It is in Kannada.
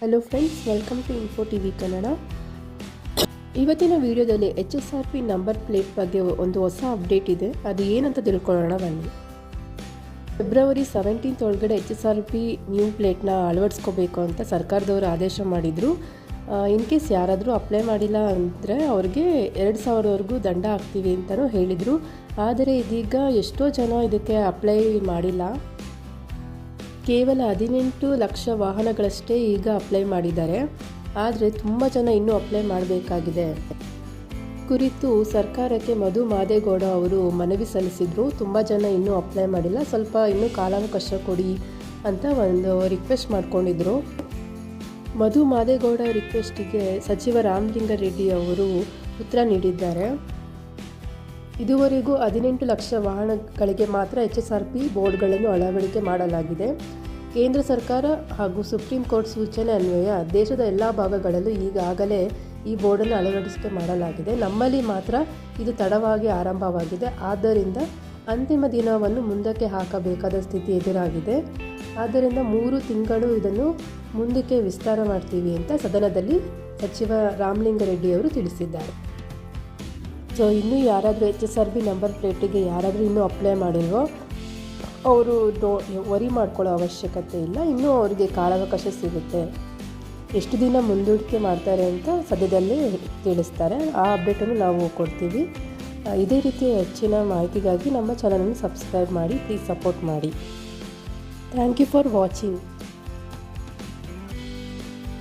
Hello friends welcome to info T V Kannada ಇವತ್ತಿನ ವಿಡಿಯೋದಲ್ಲಿ H S R P number plate ಬಗ್ಗೆ ಒಂದು ಹೊಸ ಅಪ್ಡೇಟ್ ಇದೆ. ಅದು ಏನಂತ ತಿಳ್ಕೊಳ್ಳೋಣ ಬನ್ನಿ. ಫೆಬ್ರವರಿ ಸೆವೆಂಟೀನ್ತ್ ಒಳಗಡೆ H S R P new ಪ್ಲೇಟ್ನ ಅಳವಡಿಸ್ಕೋಬೇಕು ಅಂತ ಸರ್ಕಾರದವರು ಆದೇಶ ಮಾಡಿದರು. ಇನ್ ಕೇಸ್ ಯಾರಾದರೂ ಅಪ್ಲೈ ಮಾಡಿಲ್ಲ ಅಂದರೆ ಅವ್ರಿಗೆ ಎರಡು ಸಾವಿರವರೆಗೂ ದಂಡ ಹಾಕ್ತೀವಿ ಅಂತಲೂ ಹೇಳಿದರು. ಆದರೆ ಇದೀಗ ಎಷ್ಟೋ ಜನ ಇದಕ್ಕೆ ಅಪ್ಲೈ ಮಾಡಿಲ್ಲ. ಕೇವಲ ಹದಿನೆಂಟು ಲಕ್ಷ ವಾಹನಗಳಷ್ಟೇ ಈಗ ಅಪ್ಲೈ ಮಾಡಿದ್ದಾರೆ. ಆದರೆ ತುಂಬ ಜನ ಇನ್ನೂ ಅಪ್ಲೈ ಮಾಡಬೇಕಾಗಿದೆ. ಕುರಿತು ಸರ್ಕಾರಕ್ಕೆ ಮಧು ಮಾದೇಗೌಡ ಅವರು ಮನವಿ ಸಲ್ಲಿಸಿದರು. ತುಂಬ ಜನ ಇನ್ನೂ ಅಪ್ಲೈ ಮಾಡಿಲ್ಲ. ಸ್ವಲ್ಪ ಇನ್ನೂ ಕಾಲಾವಕಾಶ ಕೊಡಿ ಅಂತ ಒಂದು ರಿಕ್ವೆಸ್ಟ್ ಮಾಡ್ಕೊಂಡಿದ್ರು. ಮಧು ಮಾದೇಗೌಡ ರಿಕ್ವೆಸ್ಟಿಗೆ ಸಚಿವ ರಾಮಲಿಂಗಾರೆಡ್ಡಿ ಅವರು ಉತ್ತರ ನೀಡಿದ್ದಾರೆ. ಇದುವರೆಗೂ ಹದಿನೆಂಟು ಲಕ್ಷ ವಾಹನಗಳಿಗೆ ಮಾತ್ರ ಎಚ್ ಎಸ್ ಆರ್ ಪಿ ಬೋರ್ಡ್ಗಳನ್ನು ಅಳವಡಿಕೆ ಮಾಡಲಾಗಿದೆ. ಕೇಂದ್ರ ಸರ್ಕಾರ ಹಾಗೂ ಸುಪ್ರೀಂ ಕೋರ್ಟ್ ಸೂಚನೆ ಅನ್ವಯ ದೇಶದ ಎಲ್ಲ ಭಾಗಗಳಲ್ಲೂ ಈಗಾಗಲೇ ಈ ಬೋರ್ಡನ್ನು ಅಳವಡಿಕೆ ಮಾಡಲಾಗಿದೆ. ನಮ್ಮಲ್ಲಿ ಮಾತ್ರ ಇದು ತಡವಾಗಿ ಆರಂಭವಾಗಿದೆ. ಆದ್ದರಿಂದ ಅಂತಿಮ ದಿನವನ್ನು ಮುಂದಕ್ಕೆ ಹಾಕಬೇಕಾದ ಸ್ಥಿತಿ ಎದುರಾಗಿದೆ. ಆದ್ದರಿಂದ ಮೂರು ತಿಂಗಳು ಇದನ್ನು ಮುಂದಕ್ಕೆ ವಿಸ್ತಾರ ಮಾಡ್ತೀವಿ ಅಂತ ಸದನದಲ್ಲಿ ಸಚಿವ ರಾಮಲಿಂಗರೆಡ್ಡಿಯವರು ತಿಳಿಸಿದ್ದಾರೆ. ಸೊ ಇನ್ನೂ ಯಾರಾದರೂ H S R B number ಪ್ಲೇಟಿಗೆ ಯಾರಾದರೂ ಇನ್ನೂ ಅಪ್ಲೈ ಮಾಡಿಲ್ವೋ, ಅವರು ಡೋ ವರಿ ಮಾಡ್ಕೊಳ್ಳೋ ಅವಶ್ಯಕತೆ ಇಲ್ಲ. ಇನ್ನೂ ಅವರಿಗೆ ಕಾಲಾವಕಾಶ ಸಿಗುತ್ತೆ. ಎಷ್ಟು ದಿನ ಮುಂದೂಡಿಕೆ ಮಾಡ್ತಾರೆ ಅಂತ ಸದ್ಯದಲ್ಲೇ ತಿಳಿಸ್ತಾರೆ. ಆ ಅಪ್ಡೇಟನ್ನು ನಾವು ಕೊಡ್ತೀವಿ. ಇದೇ ರೀತಿಯ ಹೆಚ್ಚಿನ ಮಾಹಿತಿಗಾಗಿ ನಮ್ಮ ಚಾನಲನ್ನು ಸಬ್ಸ್ಕ್ರೈಬ್ ಮಾಡಿ ಪ್ಲೀಸ್ ಸಪೋರ್ಟ್ ಮಾಡಿ. Thank you for watching